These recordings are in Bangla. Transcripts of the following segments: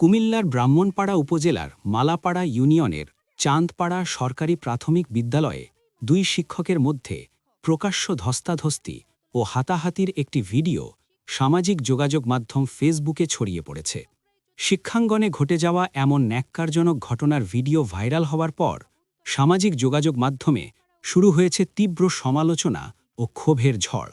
কুমিল্লার ব্রাহ্মণপাড়া উপজেলার মালাপাড়া ইউনিয়নের চাঁদপাড়া সরকারি প্রাথমিক বিদ্যালয়ে দুই শিক্ষকের মধ্যে প্রকাশ্য ধস্তাধস্তি ও হাতাহাতির একটি ভিডিও সামাজিক যোগাযোগ মাধ্যম ফেসবুকে ছড়িয়ে পড়েছে। শিক্ষাঙ্গনে ঘটে যাওয়া এমন ন্যাক্কারজনক ঘটনার ভিডিও ভাইরাল হওয়ার পর সামাজিক যোগাযোগ মাধ্যমে শুরু হয়েছে তীব্র সমালোচনা ও ক্ষোভের ঝড়।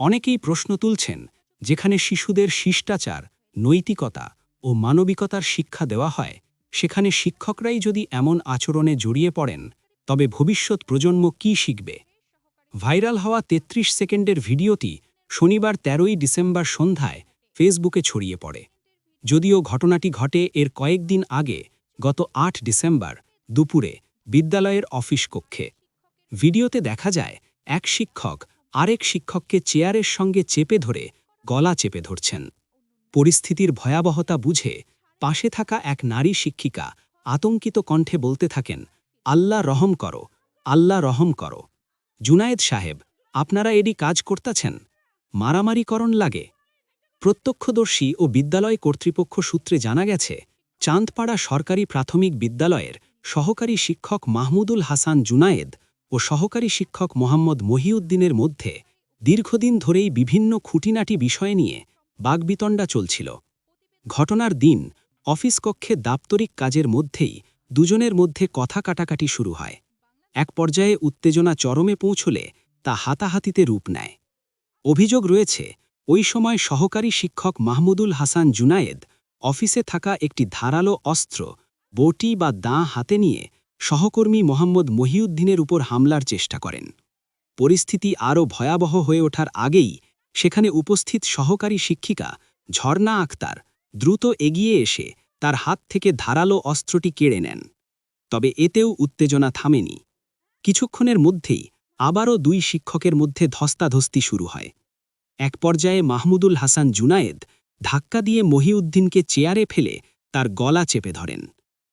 অনেকেই প্রশ্ন তুলছেন, যেখানে শিশুদের শিষ্টাচার, নৈতিকতা ও মানবিকতার শিক্ষা দেওয়া হয়, সেখানে শিক্ষকরাই যদি এমন আচরণে জড়িয়ে পড়েন, তবে ভবিষ্যৎ প্রজন্ম কি শিখবে? ভাইরাল হওয়া ৩৩ সেকেন্ডের ভিডিওটি শনিবার তেরোই ডিসেম্বর সন্ধ্যায় ফেসবুকে ছড়িয়ে পড়ে। যদিও ঘটনাটি ঘটে এর কয়েকদিন আগে, গত আট ডিসেম্বর, দুপুরে, বিদ্যালয়ের অফিস কক্ষে। ভিডিওতে দেখা যায়, এক শিক্ষক আরেক শিক্ষককে চেয়ারের সঙ্গে চেপে ধরে গলা চেপে ধরছেন। পরিস্থিতির ভয়াবহতা বুঝে পাশে থাকা এক নারী শিক্ষিকা আতঙ্কিত কণ্ঠে বলতে থাকেন, আল্লাহ রহম করো, আল্লাহ রহম করো। জুনায়েদ সাহেব, আপনারা এডি কাজ করতাছেন? মারামারিকরণ লাগে? প্রত্যক্ষদর্শী ও বিদ্যালয় কর্তৃপক্ষ সূত্রে জানা গেছে, চাঁদপাড়া সরকারি প্রাথমিক বিদ্যালয়ের সহকারী শিক্ষক মাহমুদুল হাসান জুনায়েদ ও সহকারী শিক্ষক মোহাম্মদ মহিউদ্দিনের মধ্যে দীর্ঘদিন ধরেই বিভিন্ন খুঁটিনাটি বিষয় নিয়ে বাগবিতণ্ডা চলছিল। ঘটনার দিন অফিস কক্ষে দাপ্তরিক কাজের মধ্যেই দুজনের মধ্যে কথা কাটাকাটি শুরু হয়। এক পর্যায়ে উত্তেজনা চরমে পৌঁছলে তা হাতাহাতিতে রূপ নেয়। অভিযোগ রয়েছে, ওই সময় সহকারী শিক্ষক মাহমুদুল হাসান জুনায়েদ অফিসে থাকা একটি ধারালো অস্ত্র, বটি বা দাঁ হাতে নিয়ে সহকর্মী মোহাম্মদ মহিউদ্দিনের উপর হামলার চেষ্টা করেন। পরিস্থিতি আরও ভয়াবহ হয়ে ওঠার আগেই সেখানে উপস্থিত সহকারী শিক্ষিকা ঝর্ণা আক্তার দ্রুত এগিয়ে এসে তার হাত থেকে ধারালো অস্ত্রটি কেড়ে নেন। তবে এতেও উত্তেজনা থামেনি। কিছুক্ষণের মধ্যেই আবারও দুই শিক্ষকের মধ্যে ধস্তাধস্তি শুরু হয়। এক পর্যায়ে মাহমুদুল হাসান জুনায়েদ ধাক্কা দিয়ে মহিউদ্দিনকে চেয়ারে ফেলে তার গলা চেপে ধরেন।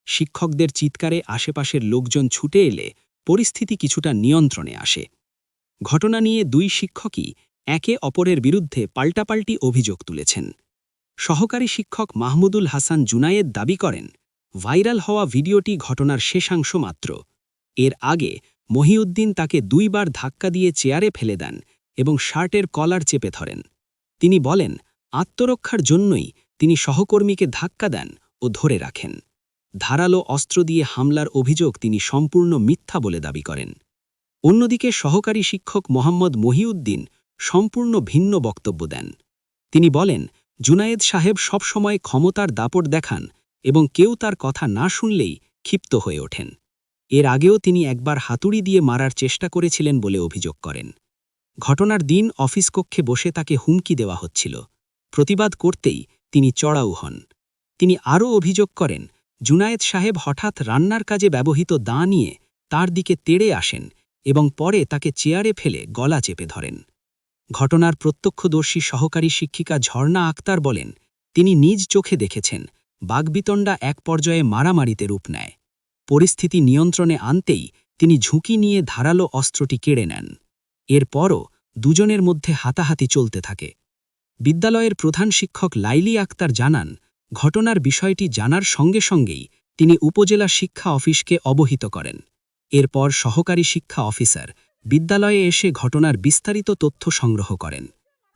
শিক্ষকদের চিৎকারে আশেপাশের লোকজন ছুটে এলে পরিস্থিতি কিছুটা নিয়ন্ত্রণে আসে। ঘটনা নিয়ে দুই শিক্ষকই একে অপরের বিরুদ্ধে পাল্টাপাল্টি অভিযোগ তুলেছেন। সহকারী শিক্ষক মাহমুদুল হাসান জুনায়েদ দাবি করেন, ভাইরাল হওয়া ভিডিওটি ঘটনার শেষাংশ মাত্র। এর আগে মহিউদ্দিন তাকে দুইবার ধাক্কা দিয়ে চেয়ারে ফেলে দেন এবং শার্টের কলার চেপে ধরেন। তিনি বলেন, আত্মরক্ষার জন্যই তিনি সহকর্মীকে ধাক্কা দেন ও ধরে রাখেন। ধারালো অস্ত্র দিয়ে হামলার অভিযোগ তিনি সম্পূর্ণ মিথ্যা বলে দাবি করেন। অন্যদিকে সহকারী শিক্ষক মোহাম্মদ মহিউদ্দিন সম্পূর্ণ ভিন্ন বক্তব্য দেন। তিনি বলেন, জুনায়েদ সাহেব সবসময় ক্ষমতার দাপট দেখান এবং কেউ তার কথা না শুনলেই ক্ষিপ্ত হয়ে ওঠেন। এর আগেও তিনি একবার হাতুড়ি দিয়ে মারার চেষ্টা করেছিলেন বলে অভিযোগ করেন। ঘটনার দিন অফিস কক্ষে বসে তাকে হুমকি দেওয়া হচ্ছিল। প্রতিবাদ করতেই তিনি চড়াও হন। তিনি আরও অভিযোগ করেন, জুনায়েদ সাহেব হঠাৎ রান্নার কাজে ব্যবহৃত দাঁ নিয়ে তার দিকে তেড়ে আসেন এবং পরে তাকে চেয়ারে ফেলে গলা চেপে ধরেন। ঘটনার প্রত্যক্ষদর্শী সহকারী শিক্ষিকা ঝর্ণা আক্তার বলেন, তিনি নিজ চোখে দেখেছেন, বাগবিতণ্ডা এক পর্যায়ে মারামারিতে রূপ নেয়। পরিস্থিতি নিয়ন্ত্রণে আনতেই তিনি ঝুঁকি নিয়ে ধারালো অস্ত্রটি কেড়ে নেন। এরপরও দুজনের মধ্যে হাতাহাতি চলতে থাকে। বিদ্যালয়ের প্রধান শিক্ষক লাইলি আক্তার জানান, ঘটনার বিষয়টি জানার সঙ্গে সঙ্গেই তিনি উপজেলা শিক্ষা অফিসকে অবহিত করেন। এরপর সহকারী শিক্ষা অফিসার বিদ্যালয়ে এসে ঘটনার বিস্তারিত তথ্য সংগ্রহ করেন।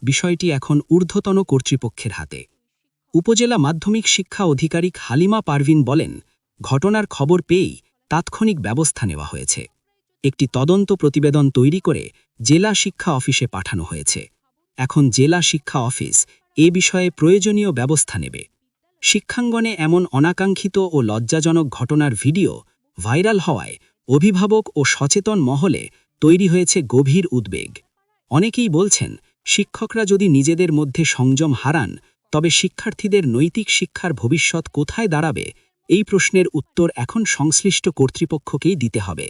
বিষয়টি এখন ঊর্ধ্বতন কর্তৃপক্ষের হাতে। উপজেলা মাধ্যমিক শিক্ষা অধিকারিক হালিমা পারভিন বলেন, ঘটনার খবর পেয়েই তাৎক্ষণিক ব্যবস্থা নেওয়া হয়েছে। একটি তদন্ত প্রতিবেদন তৈরি করে জেলা শিক্ষা অফিসে পাঠানো হয়েছে। এখন জেলা শিক্ষা অফিস এ বিষয়ে প্রয়োজনীয় ব্যবস্থা নেবে। শিক্ষাঙ্গনে এমন অনাকাঙ্ক্ষিত ও লজ্জাজনক ঘটনার ভিডিও ভাইরাল হওয়ায় অভিভাবক ও সচেতন মহলে তৈরি হয়েছে গভীর উদ্বেগ। অনেকেই বলছেন, শিক্ষকরা যদি নিজেদের মধ্যে সংযম হারান, তবে শিক্ষার্থীদের নৈতিক শিক্ষার ভবিষ্যৎ কোথায় দাঁড়াবে? এই প্রশ্নের উত্তর এখন সংশ্লিষ্ট কর্তৃপক্ষকেই দিতে হবে।